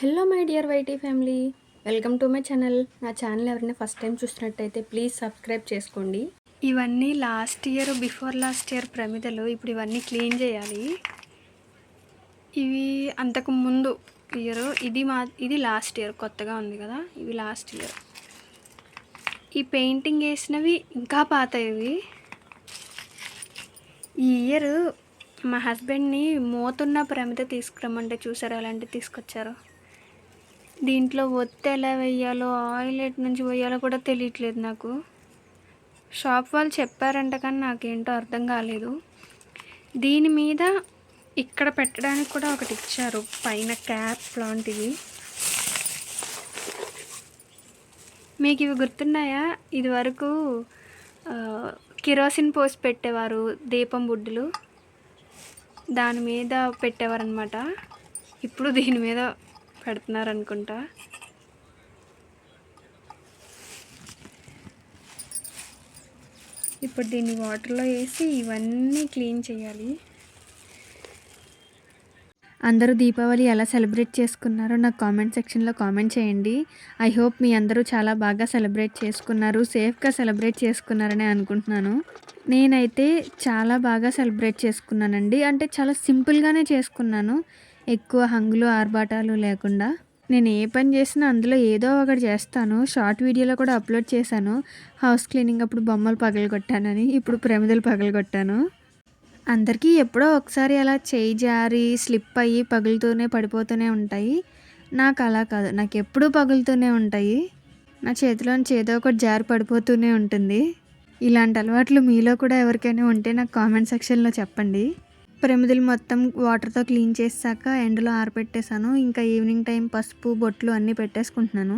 Hello my dear YT family welcome to my channel. నా channel ఎవరైనా first time చూసినట్టయితే please subscribe చేసుకోండి. ఇవన్నీ last year before last year ప్రమిదలు ఇప్పుడు ఇవన్నీ క్లీన్ చేయాలి. ఇవి అంతకు ముందు ఇయర్ ఇది మా ఇది లాస్ట్ ఇయర్ కొత్తగా ఉంది కదా ఇవి లాస్ట్ ఇయర్. ఈ పెయింటింగ్ వేసినవి ఇంకా పాతవి. ఈ ఇయర్ మా హస్బెండ్ని మోతున్న ప్రమిద తీసుకురమ్మంటే చూసారు అలాంటివి తీసుకొచ్చారు. దీంట్లో ఒత్తి ఎలా వేయాలో ఆయిల్ ఎటు నుంచి పోయాలో కూడా తెలియట్లేదు నాకు. షాప్ వాళ్ళు చెప్పారంట కానీ నాకేంటో అర్థం కాలేదు. దీని మీద ఇక్కడ పెట్టడానికి కూడా ఒకటి ఇచ్చారు పైన క్యాప్ లాంటివి మీకు ఇవి గుర్తున్నాయా? ఇది వరకు కిరోసిన్ పోసి పెట్టేవారు దీపం బుడ్డులు. దాని మీద పెట్టేవారనమాట ఇప్పుడు దీని మీద పెడుతున్నారు అనుకుంటా ఇప్పుడు దీన్ని వాటర్లో వేసి ఇవన్నీ క్లీన్ చేయాలి. అందరూ దీపావళి ఎలా సెలబ్రేట్ చేసుకున్నారో నాకు కామెంట్ సెక్షన్లో కామెంట్ చేయండి. ఐ హోప్ మీ అందరూ చాలా బాగా సెలబ్రేట్ చేసుకున్నారు సేఫ్గా సెలబ్రేట్ చేసుకున్నారని అనుకుంటున్నాను. నేనైతే చాలా బాగా సెలబ్రేట్ చేసుకున్నానండి. అంటే చాలా సింపుల్గానే చేసుకున్నాను. ఎక్కువ హంగులు ఆర్భాటాలు లేకుండా నేను ఏ పని చేసినా అందులో ఏదో ఒకటి చేస్తాను. షార్ట్ వీడియోలో కూడా అప్లోడ్ చేశాను. హౌస్ క్లీనింగ్ అప్పుడు బొమ్మలు పగలగొట్టానని ఇప్పుడు ప్రమిదలు పగలగొట్టాను. అందరికీ ఎప్పుడో ఒకసారి అలా చేయి జారి స్లిప్ అయ్యి పగులుతూనే పడిపోతూనే ఉంటాయి. నాకు అలా కాదు. నాకు ఎప్పుడూ పగులుతూనే ఉంటాయి. నా చేతిలోంచి ఏదో ఒకటి జారి పడిపోతూనే ఉంటుంది. ఇలాంటి అలవాట్లు మీలో కూడా ఎవరికైనా ఉంటే నాకు కామెంట్ సెక్షన్లో చెప్పండి. ప్రమిదలు మొత్తం వాటర్తో క్లీన్ చేసాక ఎండలో ఆరబెట్టేశాను ఇంకా ఈవినింగ్ టైం పసుపు బొట్లు అన్నీ పెట్టేసుకుంటున్నాను.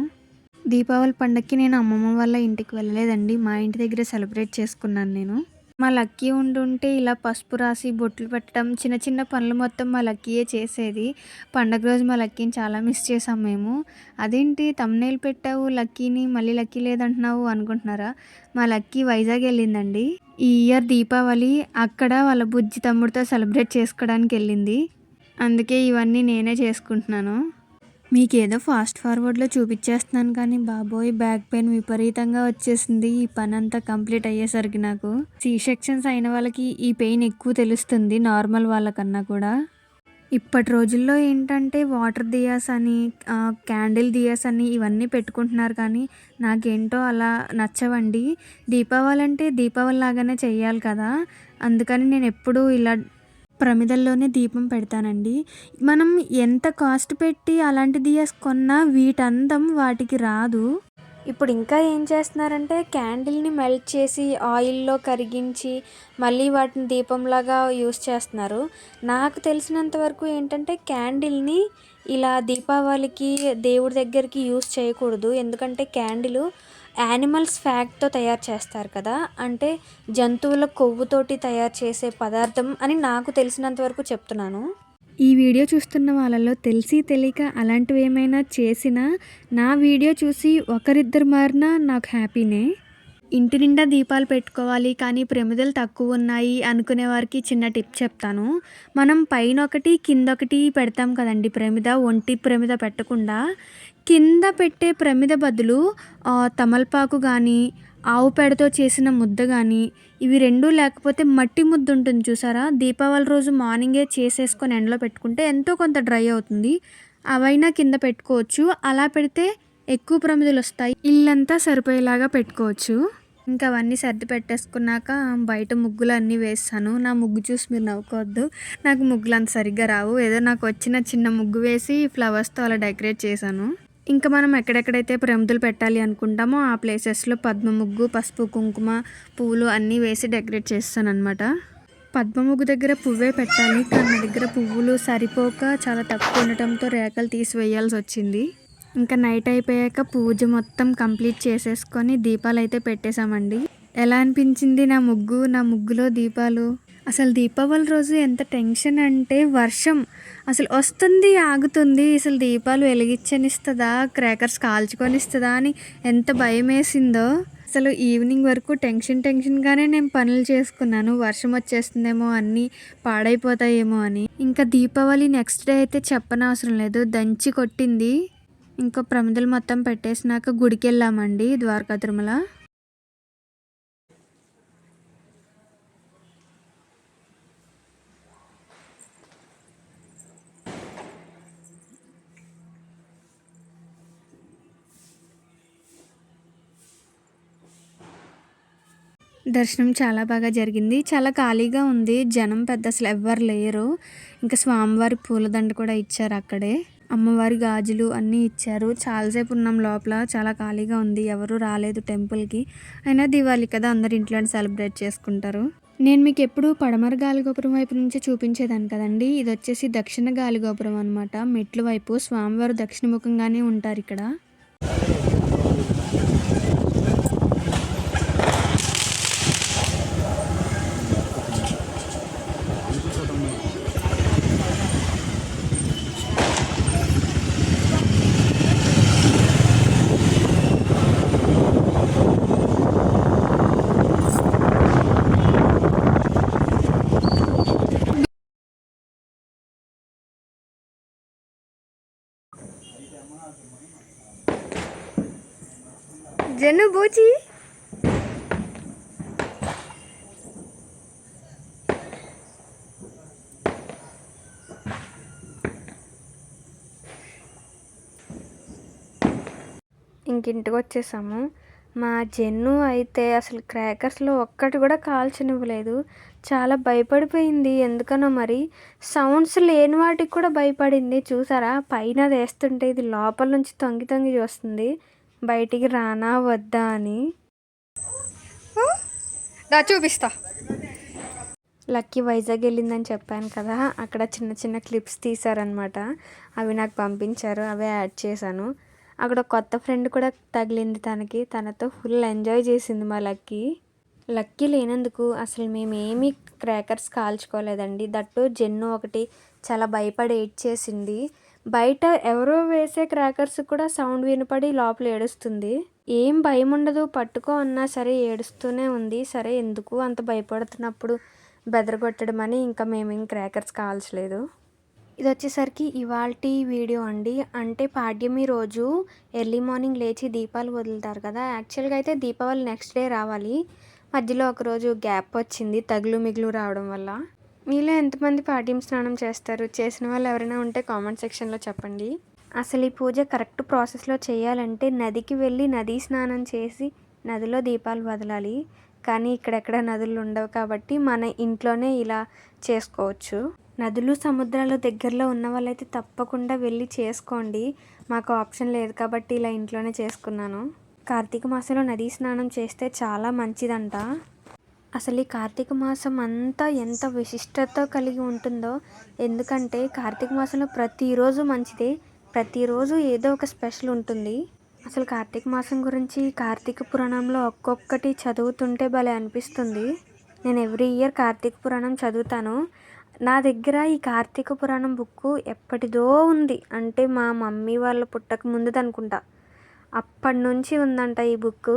దీపావళి పండక్కి నేను అమ్మమ్మ వాళ్ళ ఇంటికి వెళ్ళలేదండి. మా ఇంటి దగ్గర సెలబ్రేట్ చేసుకున్నాను నేను. మా లక్కీ ఉండుంటే ఇలా పసుపు రాసి బొట్లు పెట్టడం చిన్న చిన్న పనులు మొత్తం మా లక్కీయే చేసేది. పండగ రోజు మా లక్కీని చాలా మిస్ చేసాం మేము. అదేంటి తమ్నేల్ పెట్టావు లక్కీని మళ్ళీ లక్కీ లేదంటున్నావు అనుకుంటున్నారా? మా లక్కీ వైజాగ్ వెళ్ళిందండి. ఈ ఇయర్ దీపావళి అక్కడ వాళ్ళ బుజ్జి తమ్ముడితో సెలబ్రేట్ చేసుకోవడానికి వెళ్ళింది. అందుకే ఇవన్నీ నేనే చేసుకుంటున్నాను. మీకు ఏదో ఫాస్ట్ ఫార్వర్డ్లో చూపించేస్తున్నాను కానీ బాబోయ్ బ్యాక్ పెయిన్ విపరీతంగా వచ్చేసింది. ఈ పని అంతా కంప్లీట్ అయ్యేసరికి నాకు సి సెక్షన్స్ అయిన వాళ్ళకి ఈ పెయిన్ ఎక్కువ తెలుస్తుంది నార్మల్ వాళ్ళకన్నా కూడా. ఇప్పటి రోజుల్లో ఏంటంటే వాటర్ దియాస్ అని క్యాండిల్ దియాస్ అని ఇవన్నీ పెట్టుకుంటున్నారు కానీ నాకేంటో అలా నచ్చవండి. దీపావళి అంటే దీపావళి లాగానే చేయాలి కదా. అందుకని నేను ఎప్పుడూ ఇలా ప్రమిదల్లోనే దీపం పెడతానండి. మనం ఎంత కాస్ట్ పెట్టి అలాంటి దియాస్ కొన్నా వీటందం వాటికి రాదు. ఇప్పుడు ఇంకా ఏం చేస్తున్నారంటే క్యాండిల్ని మెల్ట్ చేసి ఆయిల్లో కరిగించి మళ్ళీ వాటిని దీపంలాగా యూస్ చేస్తున్నారు. నాకు తెలిసినంత వరకు ఏంటంటే క్యాండిల్ని ఇలా దీపావళికి దేవుడి దగ్గరికి యూస్ చేయకూడదు. ఎందుకంటే క్యాండిల్ యానిమల్స్ ఫ్యాక్ట్తో తయారు చేస్తారు కదా. అంటే జంతువుల కొవ్వుతోటి తయారు చేసే పదార్థం అని నాకు తెలిసినంత వరకు చెప్తున్నాను. ఈ వీడియో చూస్తున్న వాళ్ళలో తెలిసి తెలియక అలాంటివి ఏమైనా చేసినా నా వీడియో చూసి ఒకరిద్దరు మారినా నాకు హ్యాపీనే. ఇంటి నిండా దీపాలు పెట్టుకోవాలి కానీ ప్రమిదలు తక్కువ ఉన్నాయి అనుకునే వారికి చిన్న టిప్ చెప్తాను. మనం పైన ఒకటి కింద ఒకటి పెడతాం కదండి ప్రమిద. ఒంటి ప్రమిద పెట్టకుండా కింద పెట్టే ప్రమిద బదులు తమలపాకు కానీ ఆవు పేడతో చేసిన ముద్ద కానీ ఇవి రెండు లేకపోతే మట్టి ముద్ద ఉంటుంది చూసారా? దీపావళి రోజు మార్నింగే చేసేసుకొని ఎండలో పెట్టుకుంటే ఎంతో కొంత డ్రై అవుతుంది. అవైనా కింద పెట్టుకోవచ్చు. అలా పెడితే ఎక్కువ ప్రమిదలు వస్తాయి. ఇల్లంతా సరిపోయేలాగా పెట్టుకోవచ్చు. ఇంకా అవన్నీ సర్ది పెట్టేసుకున్నాక బయట ముగ్గులు అన్నీ వేస్తాను. నా ముగ్గు చూసి మీరు నవ్వుకోవద్దు. నాకు ముగ్గులు అంత సరిగ్గా రావు. ఏదో నాకు వచ్చిన చిన్న ముగ్గు వేసి ఫ్లవర్స్తో అలా డెకరేట్ చేశాను. ఇంకా మనం ఎక్కడెక్కడైతే ప్రమిదలు పెట్టాలి అనుకుంటామో ఆ ప్లేసెస్లో పద్మ ముగ్గు పసుపు కుంకుమ పువ్వులు అన్నీ వేసి డెకరేట్ చేస్తాను అనమాట పద్మ ముగ్గు దగ్గర పువ్వే పెట్టాలి. కానీ నా దగ్గర పువ్వులు సరిపోక చాలా తక్కువ ఉండటంతో రేఖలు తీసివేయాల్సి వచ్చింది. ఇంకా నైట్ అయిపోయాక పూజ మొత్తం కంప్లీట్ చేసేసుకొని దీపాలు అయితే పెట్టేశామండి. ఎలా అనిపించింది నా ముగ్గు? నా ముగ్గులో దీపాలు? అసలు దీపావళి రోజు ఎంత టెన్షన్ అంటే వర్షం. అసలు వస్తుంది ఆగుతుంది. అసలు దీపాలు వెలిగించనిస్తుందా? క్రాకర్స్ కాల్చుకొనిస్తుందా అని ఎంత భయం వేసిందో అసలు ఈవినింగ్ వరకు టెన్షన్ టెన్షన్గానే నేను పనులు చేసుకున్నాను. వర్షం వచ్చేస్తుందేమో అన్నీ పాడైపోతాయేమో అని. ఇంకా దీపావళి నెక్స్ట్ డే అయితే చెప్పనవసరం లేదు. దంచి కొట్టింది. ఇంకా ప్రమిదలు మొత్తం పెట్టేసినాక గుడికి వెళ్ళామండి ద్వారకా తిరుమల. దర్శనం చాలా బాగా జరిగింది. చాలా ఖాళీగా ఉంది. జనం పెద్ద అసలు ఎవ్వరు లేరు. ఇంకా స్వామివారి పూలదండ కూడా ఇచ్చారు అక్కడే. అమ్మవారి గాజులు అన్నీ ఇచ్చారు. చాలాసేపు ఉన్నాం లోపల. చాలా ఖాళీగా ఉంది. ఎవరు రాలేదు టెంపుల్కి. అయినా దివాళీ కదా అందరు ఇంట్లోనే సెలబ్రేట్ చేసుకుంటారు. నేను మీకు ఎప్పుడు పడమర గాలిగోపురం వైపు నుంచి చూపించేదాన్ని కదండి. ఇది వచ్చేసి దక్షిణ గాలిగోపురం అనమాట మెట్లు వైపు స్వామివారు దక్షిణముఖంగానే ఉంటారు ఇక్కడ. జన్ను బూచి. ఇంకింటికి వచ్చేసాము. మా జెన్ను అయితే అసలు క్రాకర్స్లో ఒక్కటి కూడా కాల్చనివ్వలేదు చాలా భయపడిపోయింది. ఎందుకనో మరి సౌండ్స్ లేని వాటికి కూడా భయపడింది. చూసారా? పైన వేస్తుంటే ఇది లోపల నుంచి తొంగి తొంగి చూస్తుంది. బయటికి రానా వద్దా అని. దా చూపిస్తా. లక్కీ వైజాగ్ వెళ్ళిందని చెప్పాను కదా అక్కడ చిన్న చిన్న క్లిప్స్ తీశారనమాట అవి నాకు పంపించారు అవే యాడ్ చేశాను. అక్కడ కొత్త ఫ్రెండ్ కూడా తగిలింది తనకి తనతో ఫుల్ ఎంజాయ్ చేసింది మా లక్కీ. లక్కీ లేనందుకు అసలు మేము ఏమీ క్రాకర్స్ కాల్చుకోలేదండి. దట్టు జెన్ను ఒకటి చాలా భయపడి ఏడ్చేసింది. బయట ఎవరో వేసే క్రాకర్స్ కూడా సౌండ్ వినపడి లోపల ఏడుస్తుంది. ఏం భయం ఉండదు పట్టుకో అన్నా సరే ఏడుస్తూనే ఉంది. సరే ఎందుకు అంత భయపడుతున్నప్పుడు బెదరగొట్టడం అని ఇంకా మేము ఏం క్రాకర్స్ కావాల్సలేదు ఇది వచ్చేసరికి ఇవాల్టి వీడియో అండి. అంటే పాడ్యమి రోజు ఎర్లీ మార్నింగ్ లేచి దీపాలు వదులుతారు కదా. యాక్చువల్గా అయితే దీపావళి నెక్స్ట్ డే రావాలి. మధ్యలో ఒకరోజు గ్యాప్ వచ్చింది తగులు మిగులు రావడం వల్ల. మీలో ఎంతమంది పాడ్యం స్నానం చేస్తారు? చేసిన వాళ్ళు ఎవరైనా ఉంటే కామెంట్ సెక్షన్లో చెప్పండి. అసలు ఈ పూజ కరెక్ట్ ప్రాసెస్లో చేయాలంటే నదికి వెళ్ళి నదీ స్నానం చేసి నదిలో దీపాలు వదలాలి. కానీ ఇక్కడెక్కడ నదులు ఉండవు కాబట్టి మన ఇంట్లోనే ఇలా చేసుకోవచ్చు. నదులు సముద్రాలు దగ్గరలో ఉన్న వాళ్ళైతే తప్పకుండా వెళ్ళి చేసుకోండి. మాకు ఆప్షన్ లేదు కాబట్టి ఇలా ఇంట్లోనే చేసుకున్నాను. కార్తీక మాసంలో నదీ స్నానం చేస్తే చాలా మంచిదంట. అసలు ఈ కార్తీక మాసం అంతా ఎంత విశిష్టత కలిగి ఉంటుందో. ఎందుకంటే కార్తీక మాసంలో ప్రతిరోజు మంచిదే. ప్రతిరోజు ఏదో ఒక స్పెషల్ ఉంటుంది. అసలు కార్తీక మాసం గురించి కార్తీక పురాణంలో ఒక్కొక్కటి చదువుతుంటే భలే అనిపిస్తుంది. నేను ఎవ్రీ ఇయర్ కార్తీక పురాణం చదువుతాను. నా దగ్గర ఈ కార్తీక పురాణం బుక్ ఎప్పటిదో ఉంది. అంటే మా మమ్మీ వాళ్ళు పుట్టక ముందుది అనుకుంటా అప్పటి నుంచి ఉందంట ఈ బుక్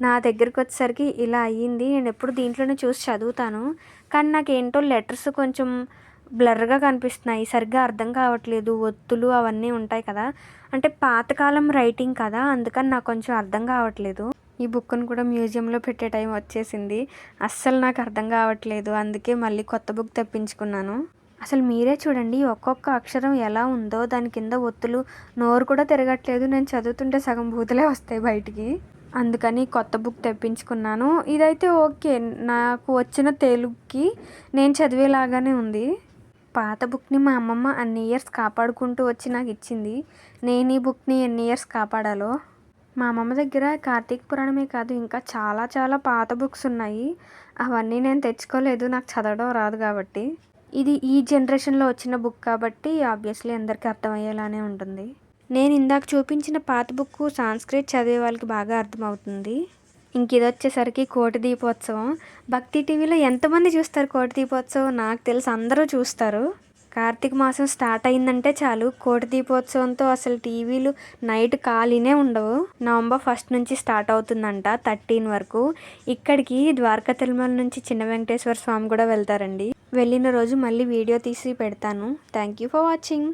నా దగ్గరికి వచ్చేసరికి ఇలా అయ్యింది. నేను ఎప్పుడు దీంట్లోనే చూసి చదువుతాను. కానీ నాకు ఏంటో లెటర్స్ కొంచెం బ్లర్గా కనిపిస్తున్నాయి. సరిగ్గా అర్థం కావట్లేదు. ఒత్తులు అవన్నీ ఉంటాయి కదా. అంటే పాతకాలం రైటింగ్ కదా. అందుకని నాకు కొంచెం అర్థం కావట్లేదు. ఈ బుక్ను కూడా మ్యూజియంలో పెట్టే టైం వచ్చేసింది. అస్సలు నాకు అర్థం కావట్లేదు. అందుకే మళ్ళీ కొత్త బుక్ తెప్పించుకున్నాను. అసలు మీరే చూడండి ఒక్కొక్క అక్షరం ఎలా ఉందో దాని కింద ఒత్తులు నోరు కూడా తిరగట్లేదు. నేను చదువుతుంటే సగం బూతులే వస్తాయి బయటికి. అందుకని కొత్త బుక్ తెప్పించుకున్నాను. ఇదైతే ఓకే. నాకు వచ్చిన తెలుగుకి నేను చదివేలాగానే ఉంది. పాత బుక్ని మా అమ్మమ్మ అన్ని ఇయర్స్ కాపాడుకుంటూ వచ్చి నాకు ఇచ్చింది. నేను ఈ బుక్ని ఎన్ని ఇయర్స్ కాపాడాలో? మా అమ్మమ్మ దగ్గర కార్తీక పురాణమే కాదు ఇంకా చాలా చాలా పాత బుక్స్ ఉన్నాయి. అవన్నీ నేను తెచ్చుకోలేదు. నాకు చదవడం రాదు కాబట్టి. ఇది ఈ జనరేషన్లో వచ్చిన బుక్ కాబట్టి ఆబ్వియస్లీ అందరికీ అర్థమయ్యేలానే ఉంటుంది. నేను ఇందాక చూపించిన పాత బుక్ సాంస్క్రిట్ చదివే వాళ్ళకి బాగా అర్థమవుతుంది. ఇంక ఇది వచ్చేసరికి కోటి దీపోత్సవం. భక్తి టీవీలో ఎంతమంది చూస్తారు కోటి దీపోత్సవం? నాకు తెలిసి అందరూ చూస్తారు. కార్తీక మాసం స్టార్ట్ అయిందంటే చాలు. కోటి దీపోత్సవంతో అసలు టీవీలు నైట్ ఖాళీనే ఉండవు. నవంబర్ ఫస్ట్ నుంచి స్టార్ట్ అవుతుందంట థర్టీన్ వరకు. ఇక్కడికి ద్వారకా తిరుమల నుంచి చిన్న వెంకటేశ్వర స్వామి కూడా వెళ్తారండి. వెళ్ళిన రోజు మళ్ళీ వీడియో తీసి పెడతాను. Thank you for watching